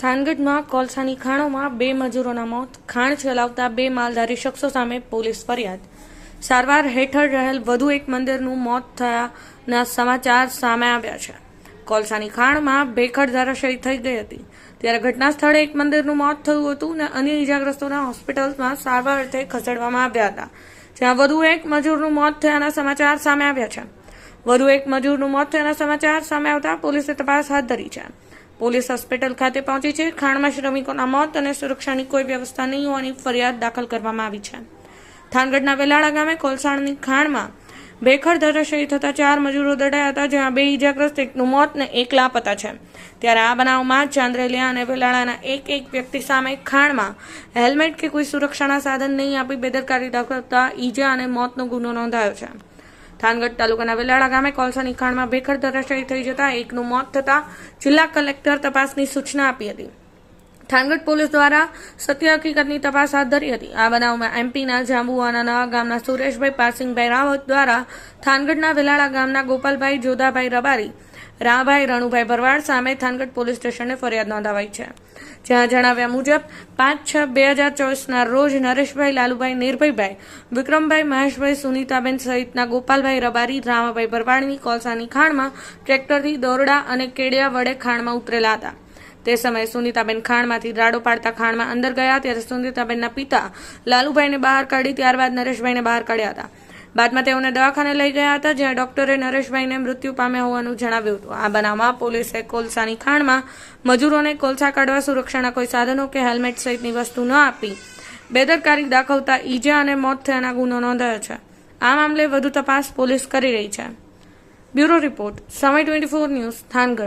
થાનગઢમાં કોલસાની ખાણોમાં બે મજૂરોના મોત, ખાણ ચલાવતા બે માલધારી શખ્સો સામે પોલીસ ફરિયાદ. સારવાર હેઠળ રહેલ વધુ એક મંદિરનું મોત થયાના સમાચાર સામે આવ્યા છે. કોલસાની ખાણમાં ભેખડ ધરાશયી થઈ ગઈ હતી. ત્યારે ઘટના સ્થળે એક મંદિરનું મોત થયું હતું અને અન્ય ઇજાગ્રસ્તોના હોસ્પિટલમાં સારવાર અર્થે ખસેડવામાં આવ્યા હતા. જ્યાં વધુ એક મજૂરનું મોત થયાના સમાચાર સામે આવ્યા છે. વધુ એક મજૂરનું મોત થયાના સમાચાર સામે આવતા પોલીસે તપાસ હાથ ધરી છે. પોલીસ હોસ્પિટલ ખાતે પહોંચી છે. ખાણમાં શ્રમિકોના મોત અને સુરક્ષાની કોઈ વ્યવસ્થા નહીં હોવાની ફરિયાદ દાખલ કરવામાં આવી છે. થાનગઢના વેલાળા ગામે કોલસાણની ખાણમાં બેખર ધરાશયી થતા ચાર મજૂરો દડાયા હતા, જ્યાં બે ઇજાગ્રસ્ત, એકનું મોત ને એક લાપતા છે. ત્યારે આ બનાવમાં ચાંદ્રેલિયા અને વેલાળાના એક એક વ્યક્તિ સામે ખાણમાં હેલ્મેટ કે કોઈ સુરક્ષાના સાધન નહીં આપી બેદરકારી દાખવતા ઈજા અને મોતનો ગુનો નોંધાયો છે. થાનગઢ તાલુકાના વેલાળા ગામે કોલસાની ખાણમાં ભેખડ ધરાશાયી થઈ જતા એકનું મોત થતા જિલ્લા કલેક્ટર તપાસની સૂચના આપી હતી. થાનગઢ પોલીસ દ્વારા સત્ય હકીકતની તપાસ હાથ ધરી હતી. આ બનાવમાં એમપીના જાંબુવાના નવા ગામના સુરેશભાઈ પાસિંગભાઈ રાવત દ્વારા થાનગઢના વેલાળા ગામના ગોપાલભાઈ જોધાભાઈ રબારી રાભાઈ રણુભાઈ ભરવાડ સામે થાનગઢ પોલીસ સ્ટેશને ફરિયાદ નોંધાવાઈ છે. જ્યાં જણાવ્યા મુજબ, પાંચ છ બે હજાર ચોવીસના રોજ નરેશભાઈ, લાલુભાઈ, નિર્ભયભાઈ, વિક્રમભાઈ, મહેશભાઈ, સુનીતાબેન સહિતના ગોપાલભાઈ રબારી, રામાભાઈ ભરવાડની કોલસાની ખાણમાં ટ્રેક્ટરથી દોરડા અને કેડિયા વડે ખાણમાં ઉતરેલા હતા. તે સમયે સુનીતાબેન ખાણમાંથી રાડો પાડતા ખાણમાં અંદર ગયા, ત્યારે સુનીતાબેનના પિતા લાલુભાઈને બહાર કાઢી, ત્યારબાદ નરેશભાઈને બહાર કાઢ્યા હતા. બાદમાં તેઓને દવાખાને લઈ ગયા હતા, જ્યાં ડોક્ટરે નરેશભાઈને મૃત્યુ પામ્યા હોવાનું જણાવ્યું હતું. આ બનાવમાં પોલીસે કોલસાની ખાણમાં મજૂરોને કોલસા કાઢવા સુરક્ષાના કોઈ સાધનો કે હેલ્મેટ સહિતની વસ્તુ ન આપી. બેદરકારી દાખવતા ઈજા અને મોત થયાના ગુનો નોંધાયો છે. આ મામલે વધુ તપાસ પોલીસ કરી રહી છે. Bureau report, Samay twenty four news, Thangadh.